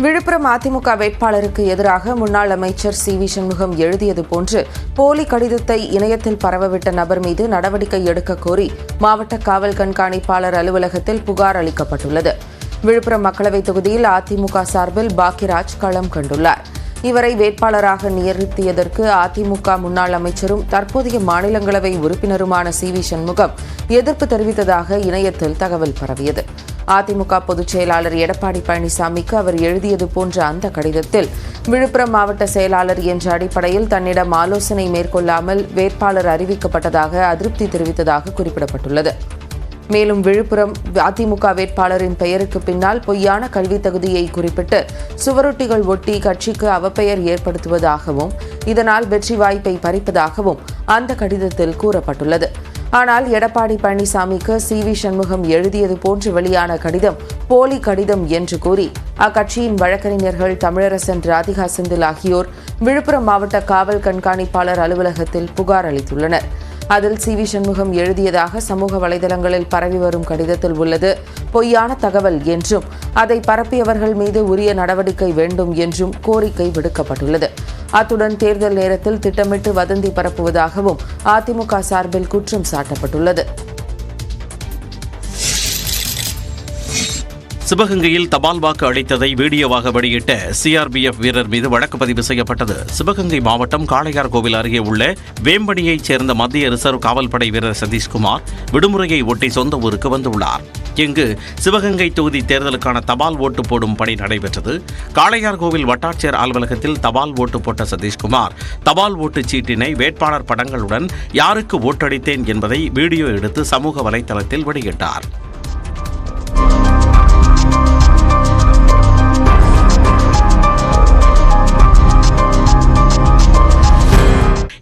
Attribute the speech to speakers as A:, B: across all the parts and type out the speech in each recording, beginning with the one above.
A: விழுப்புரம் அதிமுக வேட்பாளருக்கு எதிராக முன்னாள் அமைச்சர் சி வி சண்முகம் எழுதியது போன்று போலி கடிதத்தை இணையத்தில் பரவவிட்ட நபர் மீது நடவடிக்கை எடுக்க கோரி மாவட்ட காவல் கண்காணிப்பாளர் அலுவலகத்தில் புகார் அளிக்கப்பட்டுள்ளது. விழுப்புரம் மக்களவைத் தொகுதியில் அதிமுக சார்பில் பாக்கியராஜ் களம் கண்டுள்ளார். இவரை வேட்பாளராக நியமித்தியதற்கு அதிமுக முன்னாள் அமைச்சரும் தற்போதைய மாநிலங்களவை உறுப்பினருமான சி வி சண்முகம் எதிர்ப்பு தெரிவித்ததாக இணையத்தில் தகவல் பரவியது. அதிமுக பொதுச் செயலாளர் எடப்பாடி பழனிசாமிக்கு அவர் எழுதியது போன்ற அந்த கடிதத்தில் விழுப்புரம் மாவட்ட செயலாளர் என்ற அடிப்படையில் தன்னிடம் ஆலோசனை மேற்கொள்ளாமல் வேட்பாளர் அறிவிக்கப்பட்டதாக அதிருப்தி தெரிவித்ததாக குறிப்பிடப்பட்டுள்ளது. மேலும் விழுப்புரம் அதிமுக வேட்பாளரின் பெயருக்கு பின்னால் பொய்யான கல்வி தகுதியை குறிப்பிட்டு சுவரொட்டிகள் ஒட்டி கட்சிக்கு அவப்பெயர் ஏற்படுத்துவதாகவும் இதனால் வெற்றி வாய்ப்பை பறிப்பதாகவும் அந்த கடிதத்தில் கூறப்பட்டுள்ளது. ஆனால் எடப்பாடி பழனிசாமிக்கு சி வி சண்முகம் எழுதியது போன்று வெளியான கடிதம் போலி கடிதம் என்று கூறி அக்கட்சியின் வழக்கறிஞர்கள் தமிழரசன் ராதிகா செந்தில் ஆகியோர் விழுப்புரம் மாவட்ட காவல் கண்காணிப்பாளர் அலுவலகத்தில் புகார் அளித்துள்ளனர். அதில் சி வி சண்முகம் எழுதியதாக சமூக வலைதளங்களில் பரவி வரும் கடிதத்தில் உள்ளது பொய்யான தகவல் என்றும் அதை பரப்பியவர்கள் மீது உரிய நடவடிக்கை வேண்டும் என்றும் கோரிக்கை விடுக்கப்பட்டுள்ளது. அத்துடன் தேர்தல் நேரத்தில் திட்டமிட்டு வதந்தி பரப்புவதாகவும் அதிமுக சார்பில் குற்றம் சாட்டப்பட்டுள்ளது.
B: சிவகங்கையில் தபால் வாக்கு அளித்ததை வீடியோவாக வெளியிட்ட சிஆர்பிஎஃப் வீரர் மீது வழக்கு பதிவு செய்யப்பட்டது. சிவகங்கை மாவட்டம் காளையார் கோவில் அருகே உள்ள வேம்படியைச் சேர்ந்த மத்திய ரிசர்வ் காவல்படை வீரர் சதீஷ்குமார் விடுமுறையை ஒட்டி சொந்த ஊருக்கு வந்துள்ளார். இங்கு சிவகங்கை தொகுதி தேர்தலுக்கான தபால் ஓட்டு போடும் பணி நடைபெற்றது. காளையார் கோவில் வட்டாட்சியர் அலுவலகத்தில் தபால் ஓட்டு போட்ட சதீஷ்குமார் தபால் ஓட்டுச் சீட்டினை வேட்பாளர் படங்களுடன் யாருக்கு ஓட்டளித்தேன் என்பதை வீடியோ எடுத்து சமூக வலைதளத்தில் வெளியிட்டார்.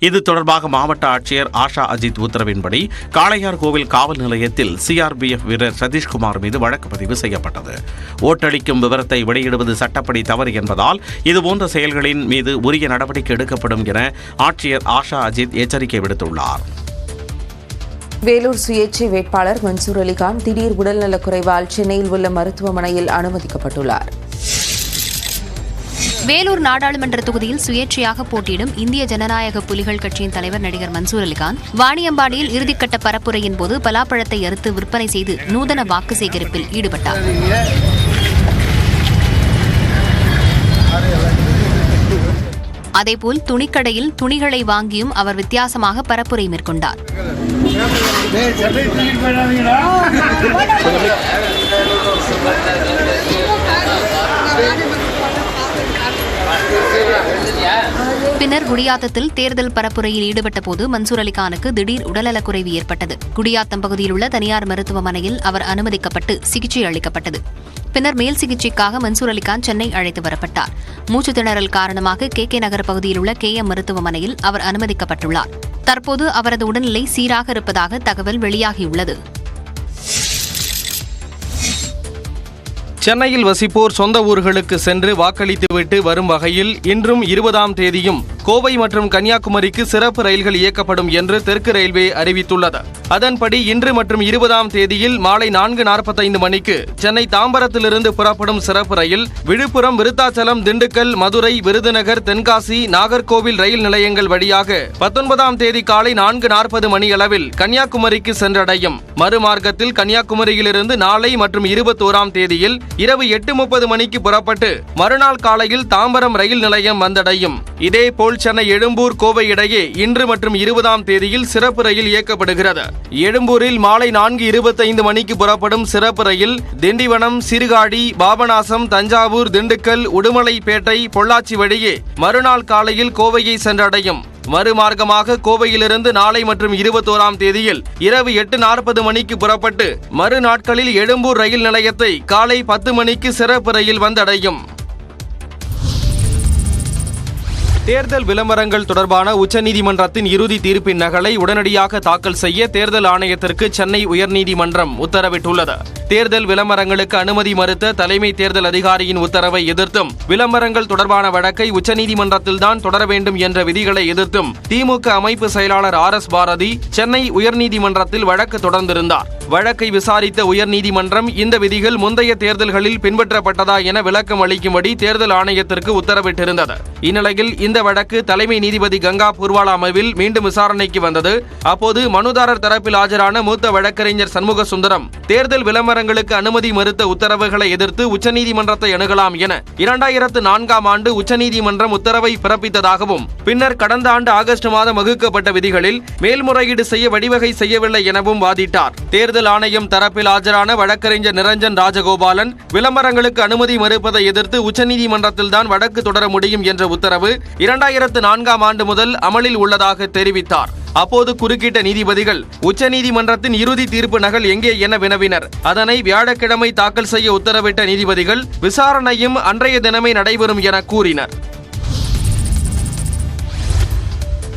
B: இது தொடர்பாக மாவட்ட ஆட்சியர் ஆஷா அஜித் உத்தரவின்படி காளையார் கோவில் காவல் நிலையத்தில் சிஆர்பிஎஃப் வீரர் சதீஷ்குமார் மீது வழக்கு பதிவு செய்யப்பட்டது. ஓட்டளிக்கும் விவரத்தை வெளியிடுவது சட்டப்படி தவறு என்பதால் இதுபோன்ற செயல்களின் மீது உரிய நடவடிக்கை எடுக்கப்படும் என ஆட்சியர் ஆஷா அஜித் எச்சரிக்கை விடுத்துள்ளார்.
A: வேலூர் சுயேட்சை வேட்பாளர் மன்சூர் அலிகான் திடீர் உடல்நலக் குறைவால் சென்னையில் உள்ள மருத்துவமனையில் அனுமதிக்கப்பட்டுள்ளார்.
C: வேலூர் நாடாளுமன்ற தொகுதியில் சுயேட்சையாக போட்டியிடும் இந்திய ஜனநாயக புலிகள் கட்சியின் தலைவர் நடிகர் மன்சூர் அலிகான் வாணியம்பாடியில் இறுதிக்கட்ட பரப்புரையின் போது பலாப்பழத்தை அறுத்து விற்பனை செய்து நூதன வாக்கு சேகரிப்பில் ஈடுபட்டார். அதேபோல் துணிக்கடையில் துணிகளை வாங்கியும் அவர் வித்தியாசமாக பரப்புரை மேற்கொண்டார். பின்னர் குடியாத்தத்தில் தேர்தல் பரப்புரையில் ஈடுபட்ட போது மன்சூர் அலிகானுக்கு திடீர் உடல்நலக்குறைவு ஏற்பட்டது. குடியாத்தம் பகுதியில் உள்ள தனியார் மருத்துவமனையில் அவர் அனுமதிக்கப்பட்டு சிகிச்சை அளிக்கப்பட்டது. பின்னர் மேல் சிகிச்சைக்காக மன்சூர் அலிகான் சென்னை அழைத்து வரப்பட்டார். மூச்சு திணறல் காரணமாக கே கே நகர் பகுதியில் உள்ள கே எம் மருத்துவமனையில் அவர் அனுமதிக்கப்பட்டுள்ளார். தற்போது அவரது உடல்நிலை சீராக இருப்பதாக தகவல் வெளியாகியுள்ளது.
D: சென்னையில் வசிப்போர் சொந்த ஊர்களுக்கு சென்று வாக்களித்துவிட்டு வரும் வகையில் இன்றும் இருபதாம் தேதியும் கோவை மற்றும் கன்னியாகுமரிக்கு சிறப்பு ரயில்கள் இயக்கப்படும் என்று தெற்கு ரயில்வே அறிவித்துள்ளது. அதன்படி இன்று மற்றும் இருபதாம் தேதியில் மாலை நான்கு நாற்பத்தைந்து மணிக்கு சென்னை தாம்பரத்திலிருந்து புறப்படும் சிறப்பு ரயில் விழுப்புரம் விருத்தாச்சலம் திண்டுக்கல் மதுரை விருதுநகர் தென்காசி நாகர்கோவில் ரயில் நிலையங்கள் வழியாக பத்தொன்பதாம் தேதி காலை நான்கு நாற்பது மணியளவில் கன்னியாகுமரிக்கு சென்றடையும். மறுமார்க்கத்தில் கன்னியாகுமரியிலிருந்து நாளை மற்றும் இருபத்தோராம் தேதியில் இரவு எட்டு முப்பது மணிக்கு புறப்பட்டு மறுநாள் காலையில் தாம்பரம் ரயில் நிலையம் வந்தடையும். இதேபோல் சென்னை எழும்பூர் கோவை இடையே இன்று மற்றும் இருபதாம் தேதியில் சிறப்பு ரயில் இயக்கப்படுகிறது. எழும்பூரில் மாலை நான்கு இருபத்தைந்து மணிக்கு புறப்படும் சிறப்பு ரயில் திண்டிவனம் சீர்காழி பாபநாசம் தஞ்சாவூர் திண்டுக்கல் உடுமலைப்பேட்டை பொள்ளாச்சி வழியே மறுநாள் காலையில் கோவையை சென்றடையும். மறுமார்க்கமாக கோவையிலிருந்து நாளை மற்றும் இருபத்தோராம் தேதியில் இரவு எட்டு நாற்பது மணிக்கு புறப்பட்டு மறுநாட்களில் எழும்பூர் ரயில் நிலையத்தை காலை பத்து மணிக்கு சிறப்பு ரயில் வந்தடையும். தேர்தல் விளம்பரங்கள் தொடர்பான உச்சநீதிமன்றத்தின் இறுதி தீர்ப்பின் நகலை உடனடியாக தாக்கல் செய்ய தேர்தல் ஆணையத்திற்கு சென்னை உயர்நீதிமன்றம் உத்தரவிட்டுள்ளது. தேர்தல் விளம்பரங்களுக்கு அனுமதி மறுத்த தலைமை தேர்தல் அதிகாரியின் உத்தரவை எதிர்த்தும் விளம்பரங்கள் தொடர்பான வழக்கை உச்சநீதிமன்றத்தில்தான் தொடர வேண்டும் என்ற விதிகளை எதிர்த்தும் திமுக அமைப்பு செயலாளர் ஆர் எஸ் பாரதி சென்னை உயர்நீதிமன்றத்தில் வழக்கு தொடர்ந்திருந்தார். வழக்கை விசாரித்த உயர்நீதிமன்றம் இந்த விதிகள் முந்தைய தேர்தல்களில் பின்பற்றப்பட்டதா என விளக்கம் அளிக்கும்படி தேர்தல் ஆணையத்திற்கு உத்தரவிட்டிருந்தது. இந்நிலையில் இந்த இந்த வழக்கு தலைமை நீதிபதி கங்கா பூர்வாலா அமர்வில் மீண்டும் விசாரணைக்கு வந்தது. அப்போது மனுதாரர் தரப்பில் ஆஜரான மூத்த வழக்கறிஞர் சண்முக சுந்தரம் தேர்தல் விளம்பரங்களுக்கு அனுமதி மறுத்த உத்தரவுகளை எதிர்த்து உச்சநீதிமன்றத்தை அணுகலாம் என இரண்டாயிரத்து நான்காம் ஆண்டு உச்சநீதிமன்றம் உத்தரவை பிறப்பித்ததாகவும் பின்னர் கடந்த ஆண்டு ஆகஸ்ட் மாதம் வகுக்கப்பட்ட விதிகளில் மேல்முறையீடு செய்ய வழிவகை செய்யவில்லை எனவும் வாதிட்டார். தேர்தல் ஆணையம் தரப்பில் ஆஜரான வழக்கறிஞர் நிரஞ்சன் ராஜகோபாலன் விளம்பரங்களுக்கு அனுமதி மறுப்பதை எதிர்த்து உச்சநீதிமன்றத்தில்தான் வழக்கு தொடர முடியும் என்ற உத்தரவு இரண்டாயிரத்து நான்காம் ஆண்டு முதல் அமலில் உள்ளதாக தெரிவித்தார். அப்போது குறுக்கிட்ட நீதிபதிகள் உச்சநீதிமன்றத்தின் இறுதி தீர்ப்பு நகல் எங்கே என வினவினர். அதனை வியாழக்கிழமை தாக்கல் செய்ய உத்தரவிட்ட நீதிபதிகள் விசாரணையும் அன்றைய தினமே நடைபெறும் என கூறினர்.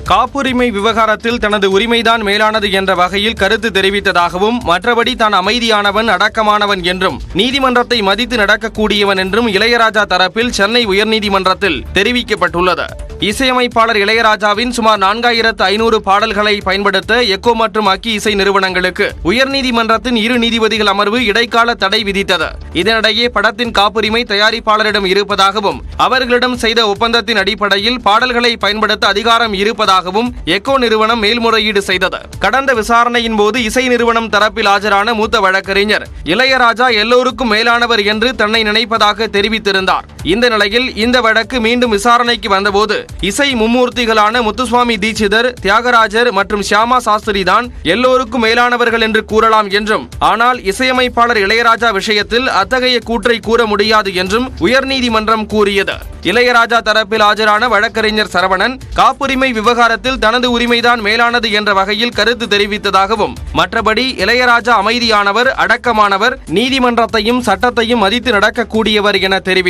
D: காப்புரிமை விவகாரத்தில் தனது உரிமைதான் மேலானது என்ற வகையில் கருத்து தெரிவித்ததாகவும் மற்றபடி தான் அமைதியானவன் அடக்கமானவன் என்றும் நீதிமன்றத்தை மதித்து நடக்கக்கூடியவன் என்றும் இளையராஜா தரப்பில் சென்னை உயர்நீதிமன்றத்தில் தெரிவிக்கப்பட்டுள்ளது. இசையமைப்பாளர் இளையராஜாவின் சுமார் நான்காயிரத்து ஐநூறு பாடல்களை பயன்படுத்த எக்கோ மற்றும் அக்கி இசை நிறுவனங்களுக்கு உயர்நீதிமன்றத்தின் இரு நீதிபதிகள் அமர்வு இடைக்கால தடை விதித்தது. இதனிடையே படத்தின் காப்புரிமை தயாரிப்பாளரிடம் இருப்பதாகவும் அவர்களிடம் செய்த ஒப்பந்தத்தின் அடிப்படையில் பாடல்களை பயன்படுத்த அதிகாரம் இருப்பதாகவும் எக்கோ நிறுவனம் மேல்முறையீடு செய்தது. கடந்த விசாரணையின் போது இசை நிறுவனம் தரப்பில் ஆஜரான மூத்த வழக்கறிஞர் இளையராஜா எல்லோருக்கும் மேலானவர் என்று தன்னை நினைப்பதாக தெரிவித்திருந்தார். இந்த நிலையில் இந்த வழக்கு மீண்டும் விசாரணைக்கு வந்தபோது இசை மும்மூர்த்திகளான முத்துசுவாமி தீட்சிதர் தியாகராஜர் மற்றும் ஷியாமா சாஸ்திரி தான் எல்லோருக்கும் மேலானவர்கள் என்று கூறலாம் என்றும் ஆனால் இசையமைப்பாளர் இளையராஜா விஷயத்தில் அத்தகைய கூற்றை கூற முடியாது என்றும் உயர்நீதிமன்றம் கூறியது. இளையராஜா தரப்பில் ஆஜரான வழக்கறிஞர் சரவணன் காப்புரிமை விவகாரத்தில் தனது உரிமைதான் மேலானது என்ற வகையில் கருத்து தெரிவித்ததாகவும் மற்றபடி இளையராஜா அமைதியானவர் அடக்கமானவர் நீதிமன்றத்தையும் சட்டத்தையும் மதித்து நடக்கக்கூடியவர் என தெரிவித்தார்.